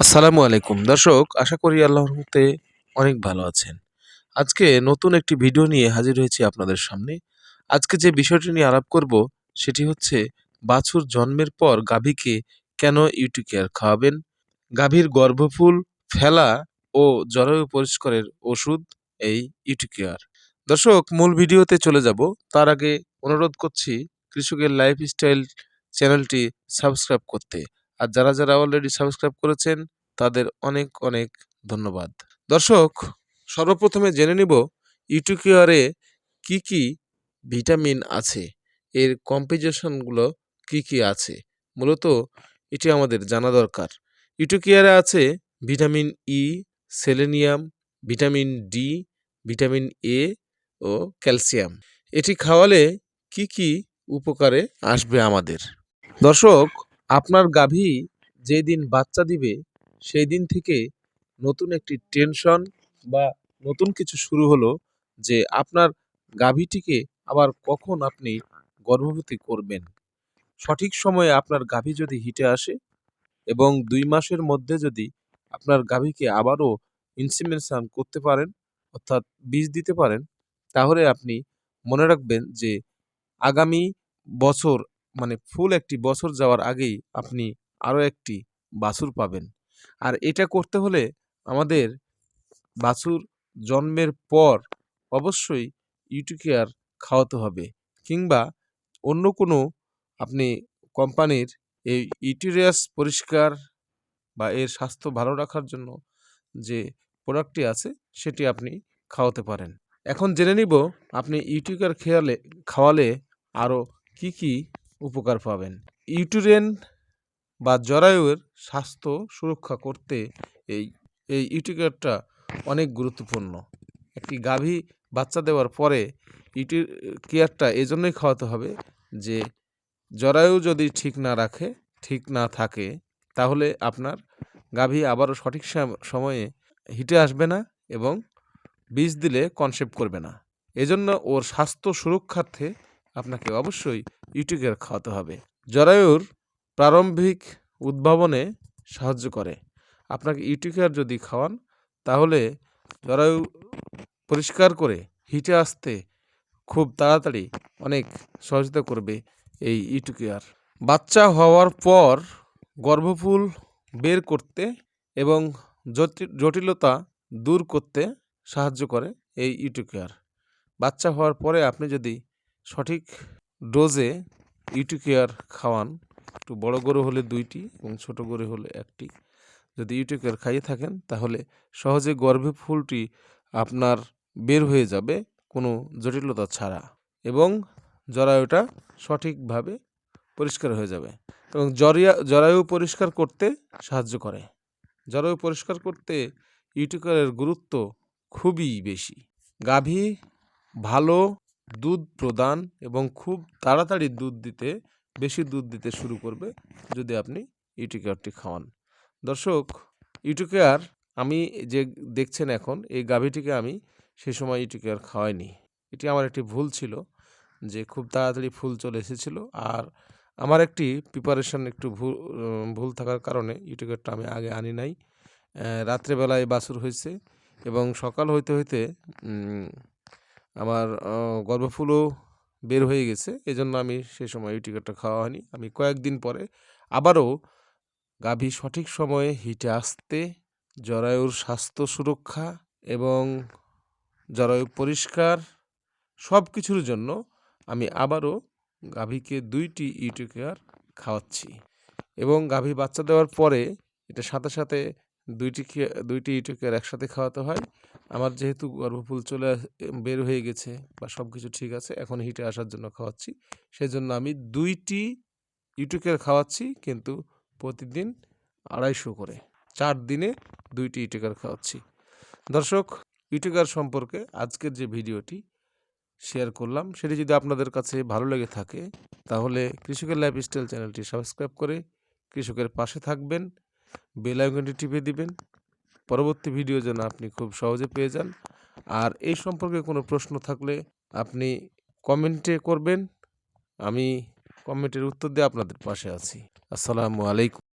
আসসালামু আলাইকুম। দর্শক, আশা করি আল্লাহর রহমতে অনেক ভালো আছেন। আজকে নতুন একটি ভিডিও নিয়ে হাজির হয়েছি আপনাদের সামনে। আজকে যে বিষয়টি নিয়ে আলাপ করব, সেটি হচ্ছে, বাছুর জন্মের পর গাভীকে কেন ইউটিকেয়ার খাওয়াবেন? গাভীর গর্ভফুল, ফেলা ও জরায়ু পরিষ্কারের ওষুধ, এই ইউটিকেয়ার দর্শক, মূল ভিডিওতে চলে যাব। তার আগে অনুরোধ করছি, কৃষকের লাইফস্টাইল চ্যানেলটি সাবস্ক্রাইব করতে। আর যারা যারা অলরেডি সাবস্ক্রাইব করেছেন, তাদের অনেক অনেক ধন্যবাদ। দর্শক, সর্বপ্রথমে জেনে নিব ইউটিকিউরে কি কি ভিটামিন আছে? এর কম্পোজিশনগুলো কি কি আছে? মূলত এটি আমাদের জানা দরকার। ইউটিকিয়ারে আছে vitamin E selenium vitamin D vitamin A O calcium এটি খাওয়ালে কি কি উপকারে আসবে আমাদের? দর্শক আপনার গাভী যেই দিন বাচ্চা দিবে সেই দিন থেকে নতুন একটি টেনশন বা নতুন কিছু শুরু হলো যে আপনার গাভীটিকে আবার কখন আপনি গর্ভবতী করবেন। সঠিক সময়ে আপনার গাভী যদি হিটে আসে এবং দুই মাসের মধ্যে যদি আপনার গাভীকে আবারও ইনসিমেশন করতে পারেন, অর্থাৎ বীজ দিতে পারেন, তাহলে আপনি মনে রাখবেন যে আগামী বছর মানে ফুল একটি বছর যাওয়ার আগেই আপনি আরও একটি বাছুর পাবেন। আর এটা করতে হলে আমাদের বাছুর জন্মের পর অবশ্যই ইউটিকেয়ার খাওয়াতে হবে কিংবা অন্য কোনো আপনি কোম্পানির এই ইউটিরিয়াস পরিষ্কার বা এর স্বাস্থ্য ভালো রাখার জন্য যে প্রোডাক্টটি আছে সেটি আপনি খাওয়াতে পারেন। এখন জেনে নিব আপনি ইউটিকার খেয়ালে খাওয়ালে আরও কি কি উপকার পাবেন। ইউটিরেন বা জরায়ুর স্বাস্থ্য সুরক্ষা করতে এই এই ইউটিকারটা অনেক গুরুত্বপূর্ণ। একটি গাভী বাচ্চা দেওয়ার পরে ইউটি কেয়ারটা এজন্যই খাওয়াতে হবে যে জরায়ু যদি ঠিক না রাখে, ঠিক না থাকে, তাহলে আপনার গাভী আবারও সঠিক সময়ে হিটে আসবে না এবং বীজ দিলে কনসেপ্ট করবে না। এজন্য ওর স্বাস্থ্য সুরক্ষার্থে আপনাকে অবশ্যই ইউটিকের খাওয়াতে হবে। জরায়ুর প্রারম্ভিক উদ্ভাবনে সাহায্য করে। আপনাকে ইউটিকেয়ার যদি খাওয়ান, তাহলে জরায়ু পরিষ্কার করে হিটে আসতে খুব তাড়াতাড়ি অনেক সহযোগিতা করবে এই ইউটিকেয়ার বাচ্চা হওয়ার পর গর্ভফুল বের করতে এবং জটিলতা দূর করতে সাহায্য করে এই ইউটিকেয়ার বাচ্চা হওয়ার পরে আপনি যদি সঠিক ডোজে ইউটিকেয়ার খাওয়ান। একটু বড় গরু হলে দুইটি এবং ছোট গরু হলে একটি। যদি ইউটিকেয়ার খাইয়ে থাকেন, তাহলে সহজে গর্ভে ফুলটি আপনার বের হয়ে যাবে কোনো জটিলতা ছাড়া এবং জরায়ুটা সঠিকভাবে পরিষ্কার হয়ে যাবে এবং জরিয়া, জরায়ু পরিষ্কার করতে সাহায্য করে। জরায়ু পরিষ্কার করতে ইউটিকারের গুরুত্ব খুবই বেশি। গাভী ভালো দুধ প্রদান এবং খুব তাড়াতাড়ি দুধ দিতে, বেশি দুধ দিতে শুরু করবে যদি আপনি ইউটিকেয়ারটি খাওয়ান। দর্শক, ইউটিকেয়ার আমি যে দেখছেন এখন, এই গাভীটিকে আমি সে সময় ইউটিকেয়ার খাওয়াইনি। এটি আমার একটি ভুল ছিল যে খুব তাড়াতাড়ি ফুল চলে এসেছিল আর আমার একটি প্রিপারেশন একটু ভুল ভুল থাকার কারণে ইউটিকেয়ারটা আমি আগে আনি নাই। রাত্রেবেলায় বাছুর হয়েছে এবং সকাল হইতে হইতে আমার গর্ভফুলও বের হয়ে গেছে। এজন্য আমি সে সময় এই টিকিটটা খাওয়া হয়নি। আমি কয়েকদিন পরে আবারও গাভী সঠিক সময়ে হিটে আসতে, জরায়ুর স্বাস্থ্য সুরক্ষা এবং জরায়ু পরিষ্কার সব কিছুর জন্য আমি আবারও গাভীকে দুইটি ইউটিকেয়ার খাওয়াচ্ছি। এবং গাভী বাচ্চা দেওয়ার পরে এটা সাথে সাথে দুইটি দুইটি ইউটিকেয়ার একসাথে খাওয়াতে হয়। আমার যেহেতু গর্ভফুল চলে বের হয়ে গেছে বা সব কিছু ঠিক আছে, এখন হিটে আসার জন্য খাওয়াচ্ছি। সেজন্য আমি দুইটি ইউটিকের খাওয়াচ্ছি, কিন্তু প্রতিদিন আড়াইশো করে। চার দিনে দুইটি ইউটিকার খাওয়াচ্ছি। দর্শক ইউটিকার সম্পর্কে আজকের যে ভিডিওটি শেয়ার করলাম, সেটি যদি আপনাদের কাছে ভালো লেগে থাকে, তাহলে কৃষকের লাইফস্টাইল চ্যানেলটি সাবস্ক্রাইব করে কৃষকের পাশে থাকবেন। বেল আইকনটি টিপে দিবেন। পরবর্তী ভিডিও যেন আপনি খুব সহজে পেয়ে যান। আর এই সম্পর্কে কোনো প্রশ্ন থাকলে আপনি কমেন্টে করবেন। আমি কমেন্টের উত্তর দিয়ে আপনাদের পাশে আছি। আসসালামু আলাইকুম।